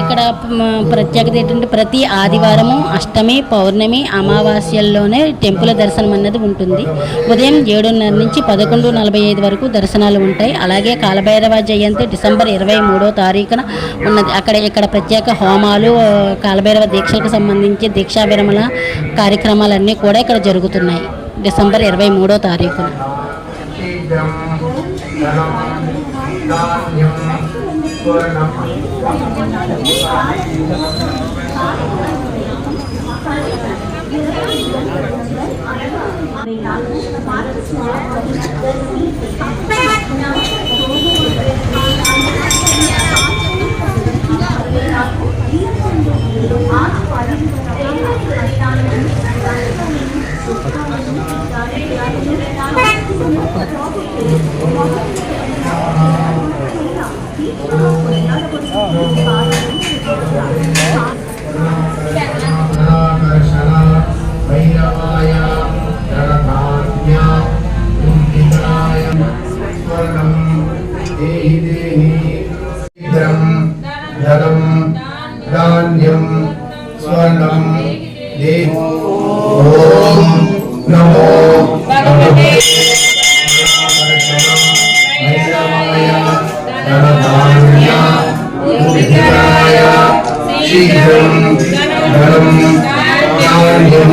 ఇక్కడ ప్రత్యేకత ఏంటంటే ప్రతి ఆదివారము అష్టమి పౌర్ణమి అమావాస్యల్లోనే టెంపుల్ దర్శనం అన్నది ఉంటుంది. ఉదయం ఏడున్నర నుంచి పదకొండు నలభై ఐదు వరకు దర్శనాలు ఉంటాయి. అలాగే కాలభైరవ జయంతి డిసెంబర్ ఇరవై మూడో తారీఖున ఉన్నది. అక్కడ ఇక్కడ ప్రత్యేక హోమాలు కాలభైరవ దీక్షలకు సంబంధించి దీక్షా విరమణ కార్యక్రమాలన్నీ కూడా ఇక్కడ జరుగుతున్నాయి. డిసెంబర్ ఇరవై మూడో తారీఖున. They got the smart, the దేహి దేహి శీఘ్రం ధనం ధాన్యం స్వర్ణం దేహి ఓం నమో భగవతే భైరవాయ ధనధాన్య కుంభికాయ శీఘ్రం ధనం ధాన్యం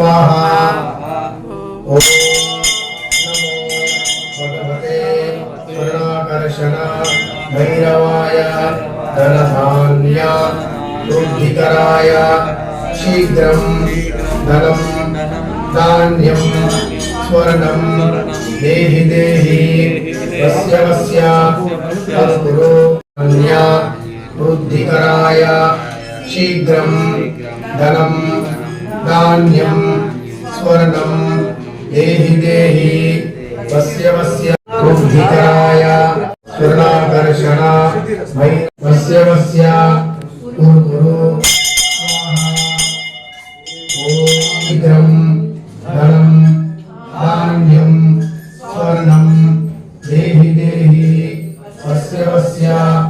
स्वाहा। ॐ भगवते स्वर्णाकर्षण भैरवाय, धनधान्य, वृद्धिकराय, शीघ्रं धनं, धान्यं, स्वर्णं, देहि देहि, वस्य वस्य तत्कुरु वृद्धिकराय, शीघ्रं धनं धान्यं स्वर्णं देहि देहि वस्य वस्य बुद्धिकराय स्वर्णाकर्षणा वै वस्य वस्य गुरुगुरु धनं धान्यं स्वर्णं देहि देहि वस्य वस्य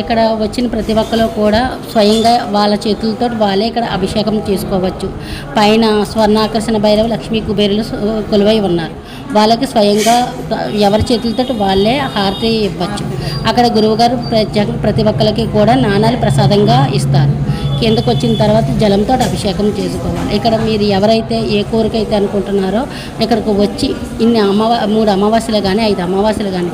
ఇక్కడ వచ్చిన ప్రతి ఒక్కరు కూడా స్వయంగా వాళ్ళ చేతులతో వాళ్ళే ఇక్కడ అభిషేకం చేసుకోవచ్చు. పైన స్వర్ణాకర్షణ భైరవ లక్ష్మీ కుబేరులు కొలువై ఉన్నారు. వాళ్ళకి స్వయంగా ఎవరి చేతులతో వాళ్ళే హారతి ఇవ్వచ్చు. అక్కడ గురువుగారు ప్రత్యేక ప్రతి ఒక్కరికి కూడా నాణాలు ప్రసాదంగా ఇస్తారు. కిందకు వచ్చిన తర్వాత జలంతో అభిషేకం చేసుకోవాలి. ఇక్కడ మీరు ఎవరైతే ఏ కోరిక అయితే అనుకుంటున్నారో ఇక్కడికి వచ్చి ఇన్ని అమావా మూడు అమావాస్యలు కానీ ఐదు అమావాస్యలు కానీ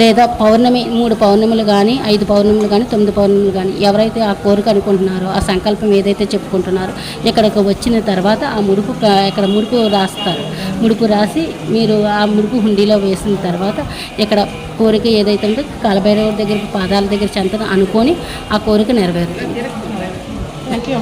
లేదా పౌర్ణమి మూడు పౌర్ణములు కానీ ఐదు పౌర్ణములు కానీ తొమ్మిది పౌర్ణములు కానీ ఎవరైతే ఆ కోరిక అనుకుంటున్నారో ఆ సంకల్పం ఏదైతే చెప్పుకుంటున్నారో ఇక్కడికి వచ్చిన తర్వాత ఆ ముడుపు ఇక్కడ ముడుపు రాస్తారు. ముడుపు రాసి మీరు ఆ ముడుపు హుండీలో వేసిన తర్వాత ఇక్కడ కోరిక ఏదైతే ఉందో కాలభైరవ దగ్గర పాదాల దగ్గర చెంతన అనుకొని ఆ కోరిక నెరవేరుతుంది. Thank you